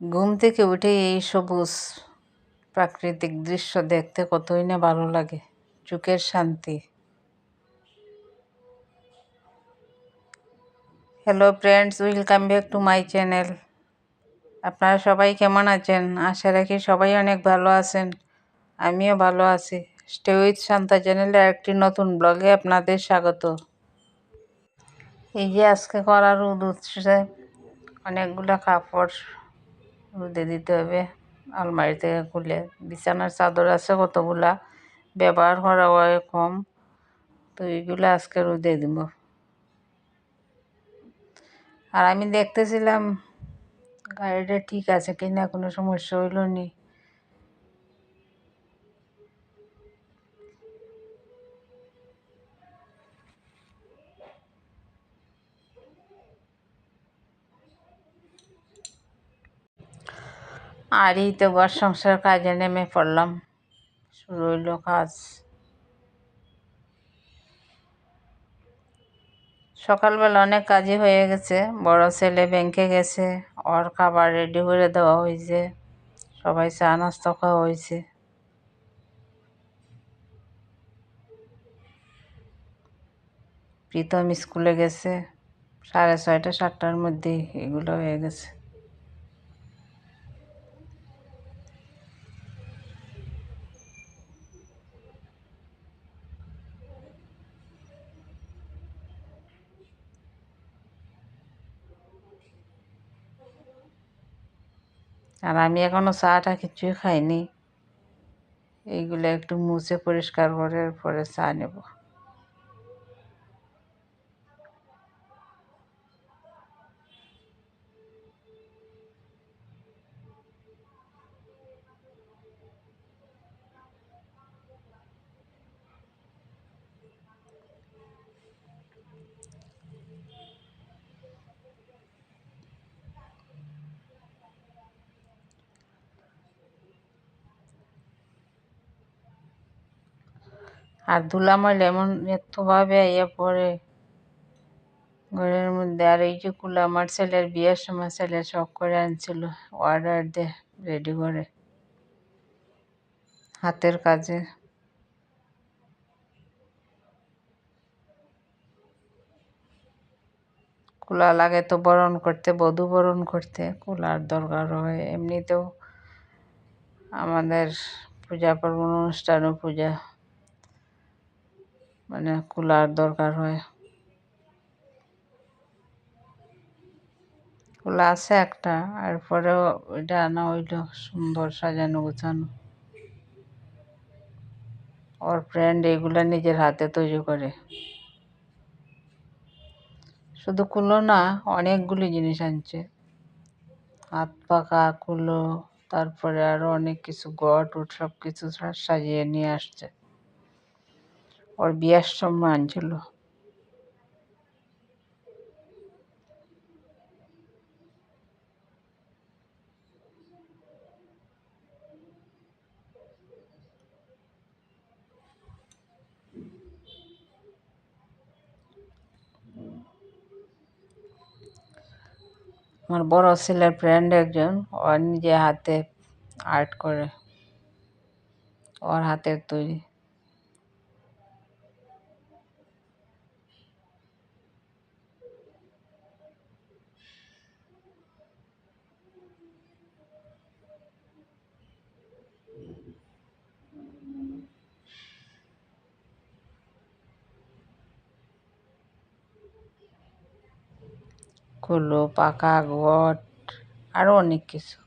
ঘুম থেকে উঠে এই সবুজ প্রাকৃতিক দৃশ্য দেখতে কতই না ভালো লাগে। চোখের শান্তি। Hello friends welcome back to my channel আপনারা সবাই কেমন আছেন? আশা রাখি সবাই অনেক ভালো আছেন। আমিও ভালো আছি। স্টে উইথ শান্তা চ্যানেলের একটি নতুন ব্লগে আপনাদের স্বাগত। এই যে আজকে করার উঠছে অনেকগুলো কাপড় রোদে দিতে হবে। আলমারি থেকে খুলে। বিছানার চাদর আছে কতগুলা? ব্যবহার করা হয় কম। তো এইগুলো আজকে রোদে দিব। আর আমি দেখতেছিলাম গাড়িটা ঠিক আছে কিনা কোনো সমস্যা হইল নি। আর এই তো ঘর সংসার কাজে নেমে পড়লাম। শুরু হইল কাজ। সকালবেলা অনেক কাজই হয়ে গেছে। বড় ছেলে ব্যাংকে গেছে, ওর খাবার রেডি করে দেওয়া হয়েছে সবাই চা নাস্তা খাওয়া হয়েছে প্রীতম স্কুলে গেছে, সাড়ে ছয়টা, সাতটার মধ্যেই এগুলো হয়ে গেছে। আর আমি এখনও চাটা কিছুই খাইনি। এইগুলো একটু মুছে পরিষ্কার করে পরে চা নেব। আর ধুলাময়লা এমন এতভাবে আইয়া পড়ে। ঘরের মধ্যে আর এই যে কুলা আমার ছেলের বিয়ের সময় ছেলে শখ করে আনছিল অর্ডার দে রেডি করে। হাতের কাজে। কুলা লাগে তো বরণ করতে, বধু বরণ করতে, কুলার দরকার হয়। এমনিতেও আমাদের পূজা পার্বণ অনুষ্ঠানও পূজা মানে কুলার দরকার হয়। কুলা আছে একটা, আর পরেও ওইটা আনা হইল সুন্দর সাজানো গোছানো। ওর ফ্রেন্ড এগুলা নিজের হাতে তৈরি করে। শুধু কুলো না, অনেকগুলি জিনিস আনছে। হাত পাকা কুলো, তারপরে আরও অনেক কিছু, গট উট সব কিছু সাজিয়ে নিয়ে আসছে। ওর বিয়ের সময় আনছিল। আমার বড় ছেলের ফ্রেন্ড একজন, ওর নিজে হাতে আর্ট করে। ওর হাতের তৈরি। কুলো পাকা গট আরও অনেক কিছু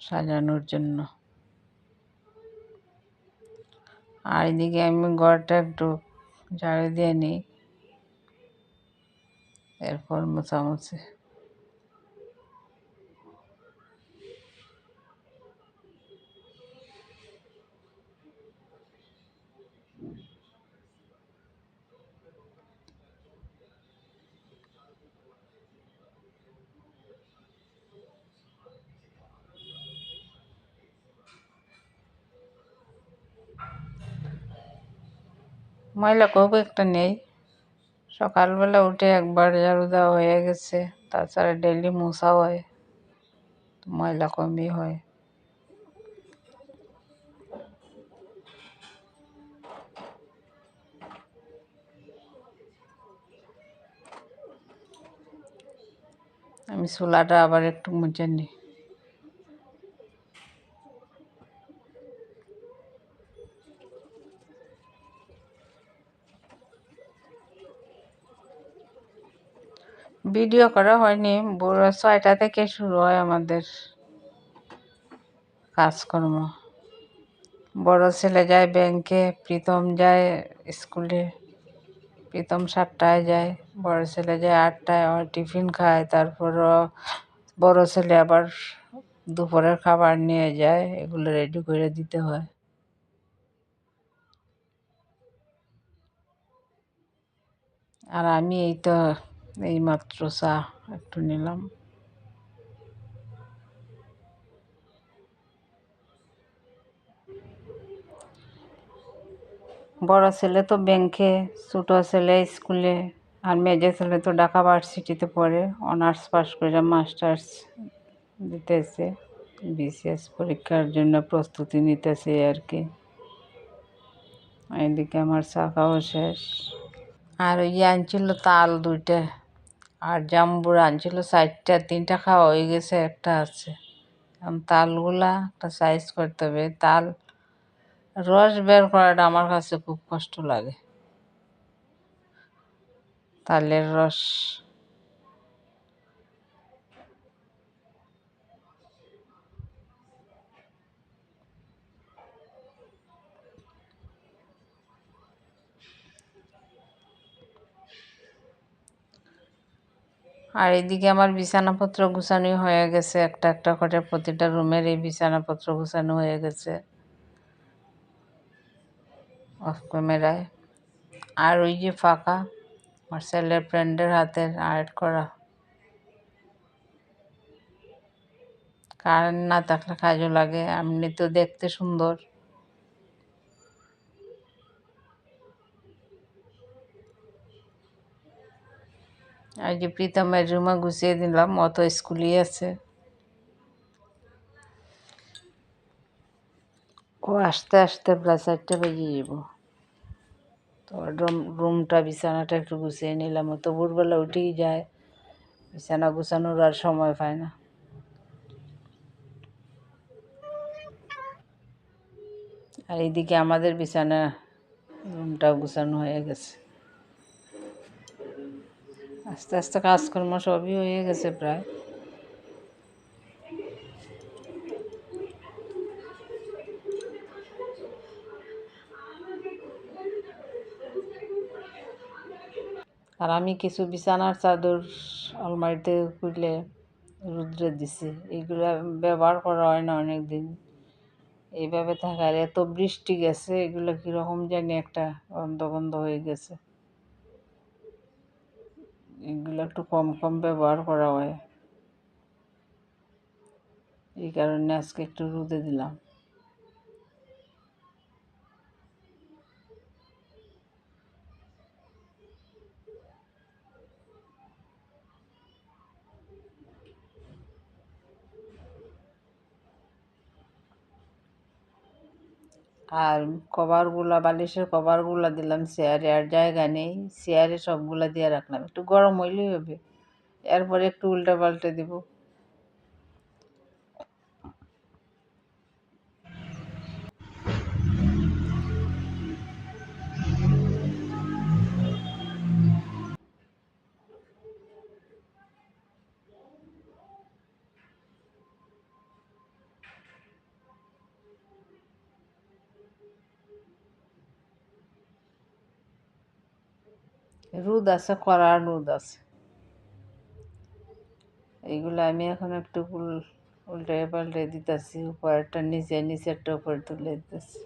সাজানোর জন্য। আর এদিকে আমি ঘরটা একটু ঝাড়ু দিয়ে নিই, এরপর মোছামুছি। ময়লা খুব একটা নেই। সকালবেলা উঠে একবার ঝাড়ু দেওয়া হয়ে গেছে, তাছাড়া ডেলি মোছা হয় ময়লা কমই হয়। আমি চুলাটা আবার একটু মুছে নিই। ভিডিও করা হয়নি। ছয়টা থেকে শুরু হয় আমাদের কাজকর্ম। বড় ছেলে যায় ব্যাংকে প্রীতম যায় স্কুলে প্রীতম সাতটায় যায়, বড় ছেলে যায় আটটায় আমার টিফিন খায় তারপর বড় ছেলে আবার দুপুরের খাবার নিয়ে যায়, এগুলো রেডি করে দিতে হয়। আর আমি এই তো এইমাত্র চা একটু নিলাম। বড় ছেলে তো ব্যাংকে ছোটো ছেলে স্কুলে আর মেজে ছেলে তো ঢাকা ভার্সিটিতে পড়ে অনার্স পাস করে মাস্টার্স দিতেছে বিসিএস পরীক্ষার জন্য প্রস্তুতি নিতেছে আর কি। এদিকে আমার চা খাওয়া শেষ। আর ওই আনছিল তাল দুইটা। আর জাম্বুরা আনছিল চারটা, তিনটা খাওয়া হয়ে গেছে, একটা আছে। তালগুলা একটা সাইজ করতে হবে। তাল, রস বের করাটা আমার কাছে খুব কষ্ট লাগে। তালের রস। আর এদিকে আমার বিছানাপত্র গুছানো হয়ে গেছে। একটা একটা করে প্রতিটা রুমের এই বিছানাপত্র গুছানো হয়ে গেছে। অফ ক্যামেরায় আর ওই যে ফাঁকা আমার ছেলের ফ্রেন্ডের হাতের আর্ট করা। কারেন্ট না থাকলে কাজও লাগে, এমনি তো দেখতে সুন্দর। আর যে প্রীতমের রুমে গুছিয়ে দিলাম, অত স্কুলই আছে। ও আস্তে আস্তে প্রায় চারটে বেজে যাব তো রুম, রুমটা, বিছানাটা একটু গুছিয়ে নিলাম। ও তো ভোরবেলা উঠেই যায়, বিছানা গুছানোর আর সময় পায় না। আর এইদিকে আমাদের বিছানা রুমটা গুছানো হয়ে গেছে। আস্তে আস্তে কাজকর্ম সবই হয়ে গেছে প্রায়। আর আমি কিছু বিছানার চাদর আলমারিতে খুলে রুদ্রে দিছি। এগুলো ব্যবহার করা হয় না অনেক দিন এইভাবে থাকার, এত বৃষ্টি গেছে, এগুলো কীরকম জানি একটা গন্ধ গন্ধ হয়ে গেছে। এগুলো একটু কম কম ব্যবহার করা হয়। এই কারণে আজকে একটু রোদে দিলাম। আর কভারগুলা, বালিশের কভারগুলা দিলাম, চেয়ারে আর জায়গা নেই। চেয়ারে সবগুলা দিয়ে রাখলাম। একটু গরম হইলেই হবে। এরপরে একটু উল্টে পাল্টে দিব। রোদ আছে কড়া রোদ আছে। এইগুলো আমি এখন একটু উল উল্টে পাল্টে দিতেছি, উপরেরটা নিচে নিচেরটা উপরে তুলে দিতেছি।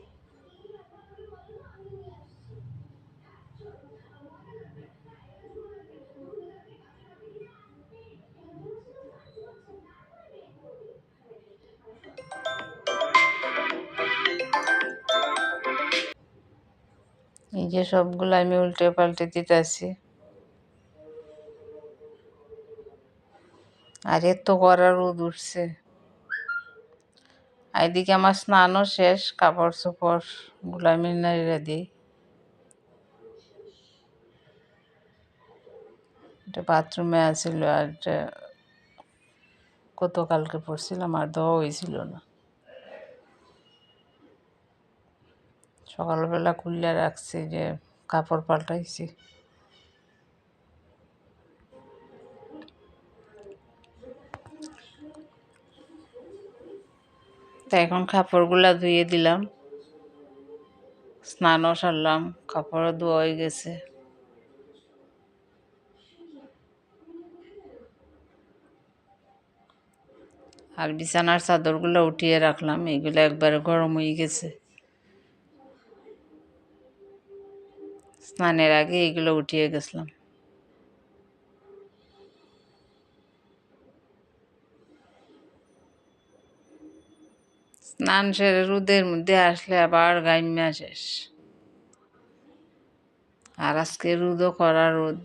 যে সবগুলো আমি উল্টে পাল্টে দিতেছি। আর এত করা রোদ উঠছে। এদিকে আমার স্নানও শেষ কাপড় চোপড় গুলামি নারীরা দিই। এটা বাথরুমে আছিল আর গতকালকে পড়ছিলাম আর দেওয়া হয়েছিল না। সকালবেলা খুললে রাখছি যে কাপড় পাল্টাইছি। তা এখন কাপড়গুলা ধুয়ে দিলাম। স্নানও সারলাম, কাপড়ও ধোয়া হয়ে গেছে। আর বিছানার চাদরগুলো উঠিয়ে রাখলাম, এগুলো একবারে গরম হয়ে গেছে। স্নানের আগে এগুলো উঠিয়ে গেছিলাম। স্নান সেরে রোদের মধ্যে আসলে আবার গাইম্যা শেষ। আর আজকে রোদও করা রোদ।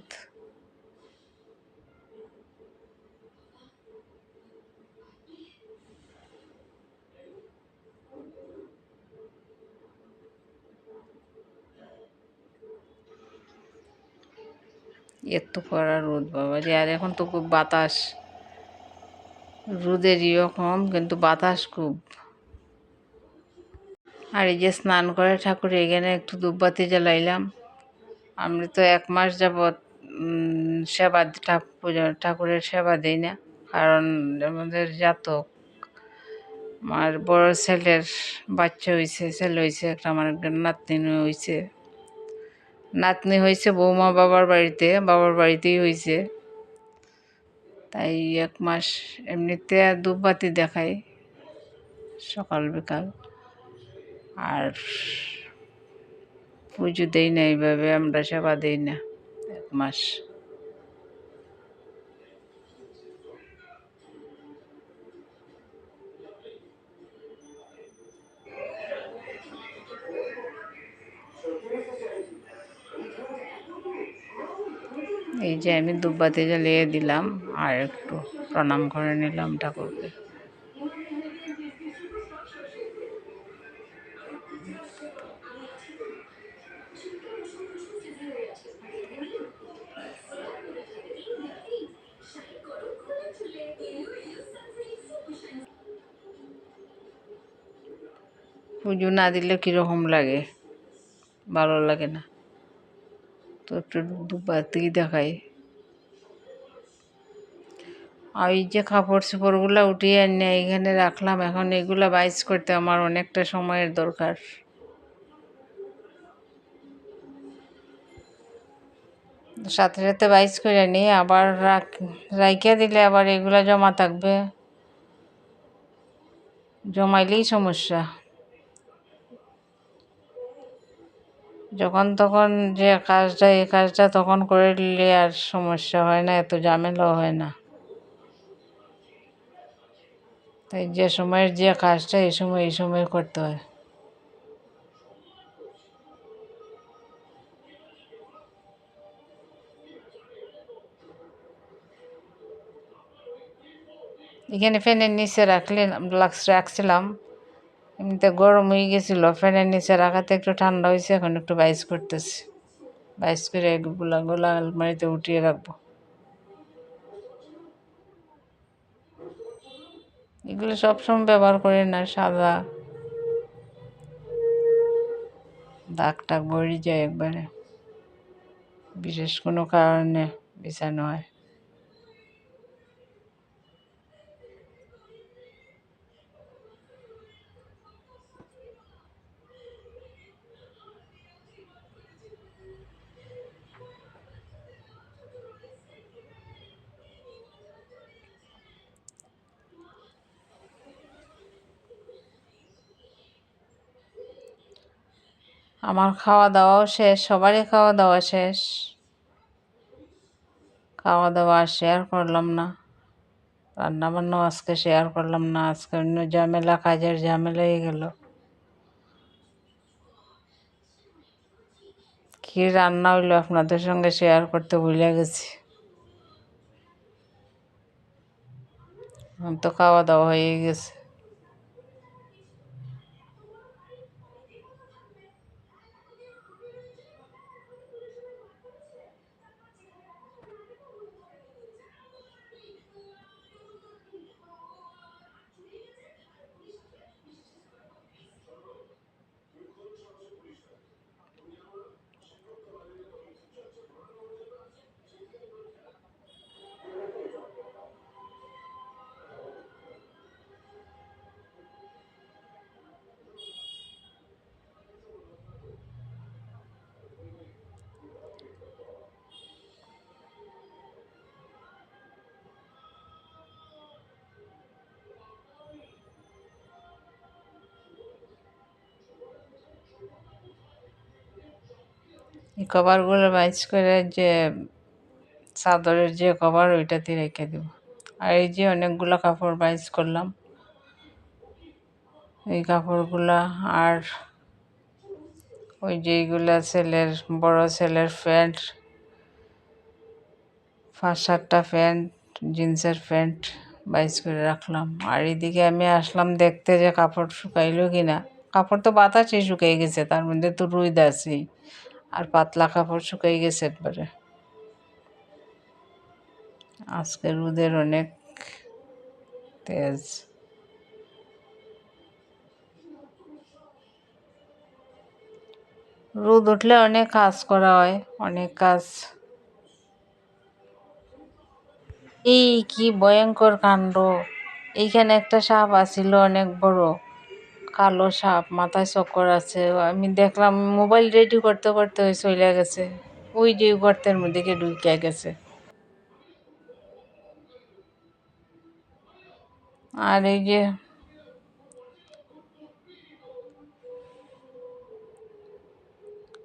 এত করা রোদ, বাবা যে আর এখন তো খুব বাতাস। রোদের ইয়ে কম, কিন্তু বাতাস খুব। আর এই যে স্নান করে ঠাকুর, এখানে একটু ধূপবাতি জ্বালাইলাম। আমি তো এক মাস যাবৎ সেবা ঠাকুর ঠাকুরের সেবা দিই না। কারণ আমাদের জাতক, আমার বড় ছেলের বাচ্চা হয়েছে ছেলে হয়েছে একটা আমার নাতনি হয়েছে নাতনি হয়েছে বৌমা বাবার বাড়িতে, বাবার বাড়িতেই হয়েছে। তাই এক মাস এমনিতে দুপাতি দেখাই সকাল বিকাল। আর পুজো দেই না এইভাবে, আমরা সেবা দিই না এক মাস। এই যে আমি ধূপবাতি জ্বালিয়ে দিলাম আর একটু প্রণাম করে নিলাম ঠাকুরকে। পুজো না দিলে কীরকম লাগে? ভালো লাগে না? তো একটু ধূপবাতি দেখাই। আর এই যে কাপড় চোপড়গুলো উঠিয়ে এনে এখানে রাখলাম, এখন এগুলো বাইজ করতে আমার অনেকটা সময়ের দরকার। সাথে সাথে বাইস করে নিয়ে আবার রাখ, রাইখে দিলে আবার এগুলো জমা থাকবে। জমাইলেই সমস্যা। যখন তখন যে কাজটা, এই কাজটা তখন করে নিলে আর সমস্যা হয় না, এত ঝামেলাও হয় না। তাই যে সময়ের যে কাজটা, এই সময় এই সময় করতে হয়। এখানে ফ্যানের নিচে রাখলে, রাখছিলাম। এমনিতে গরম হয়ে গেছিল, ফ্যানের নিচে রাখাতে একটু ঠান্ডা হয়েছে, এখন একটু বাইস করতেছি। বাইস করে এগুলা গোলা আলমারিতে উঠিয়ে রাখব। এগুলো সবসময় ব্যবহার করি না, সাদা। দাগ টাগ ভরে যায় একবারে। বিশেষ কোনো কারণে বিছানো হয়। আমার খাওয়া দাওয়াও শেষ, সবারই খাওয়া দাওয়া শেষ। খাওয়া দাওয়া শেয়ার করলাম না। রান্না বান্নাও আজকে শেয়ার করলাম না, আজকে অন্য ঝামেলা, কাজের ঝামেলা হয়ে গেল। কি রান্না হইল আপনাদের সঙ্গে শেয়ার করতে ভুলে গেছি। তো খাওয়া দাওয়া হয়ে গেছে। এই কভারগুলো বাইচ করে যে চাদরের যে কভার ওইটাতে রেখে দেব। আর এই যে অনেকগুলো কাপড় বাইচ করলাম, এই কাপড়গুলা আর ওই যে এইগুলা ছেলের, বড় ছেলের প্যান্ট, পাঁচ সাতটা প্যান্ট, জিন্সের প্যান্ট বাইচ করে রাখলাম। আর এদিকে আমি আসলাম দেখতে যে কাপড় শুকাইলো কিনা। কাপড় তো বাতাসে শুকিয়ে গেছে, তার মধ্যে তো রুইদ আছে। আর পাতলা কাপড় শুকিয়ে গেছে একবারে। আজকে রোদের অনেক তেজ। রোদ উঠলে অনেক কাজ করা হয়, অনেক কাজ। এই কি ভয়ঙ্কর কাণ্ড। এইখানে একটা সাপ আছিল, অনেক বড়। কালো সাপ, মাথায় চক্কর আছে। আমি দেখলাম মোবাইল রেডি করতে করতে ওই চলে গেছে। ওই যে গর্তের মধ্যে ঢুকিয়া গেছে। আর এই যে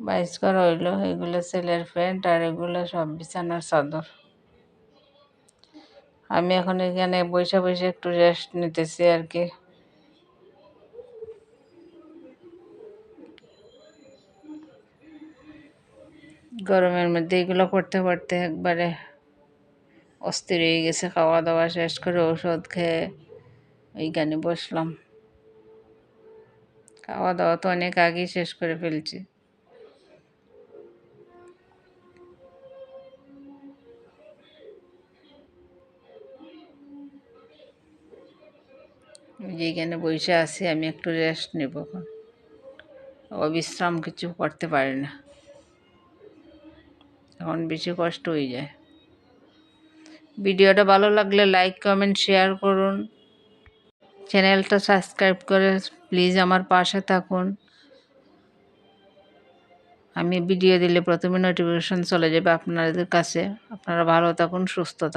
বাইশ করা হইল, এগুলো ছেলের প্যান্ট আর এগুলো সব বিছানার চাদর। আমি এখন এখানে বসে বসে একটু রেস্ট নিতেছি আর কি। গরমের মধ্যে এগুলো করতে করতে একবারে অস্থির হয়ে গেছে খাওয়া দাওয়া শেষ করে ওষুধ খেয়ে ওইখানে বসলাম। খাওয়া দাওয়া তো অনেক আগেই শেষ করে ফেলছি। যেখানে বসে আছি, আমি একটু রেস্ট নেব অবিশ্রাম কিছু করতে পারি না। এখন বেশি কষ্ট হয়ে যায়। ভিডিওটা ভালো লাগলে লাইক কমেন্ট শেয়ার করুন। চ্যানেলটা সাবস্ক্রাইব করে প্লিজ আমার পাশে থাকুন। আমি ভিডিও দিলে প্রথমে নোটিফিকেশন চলে যাবে আপনাদের কাছে। আপনারা ভালো থাকুন, সুস্থ থাকুন।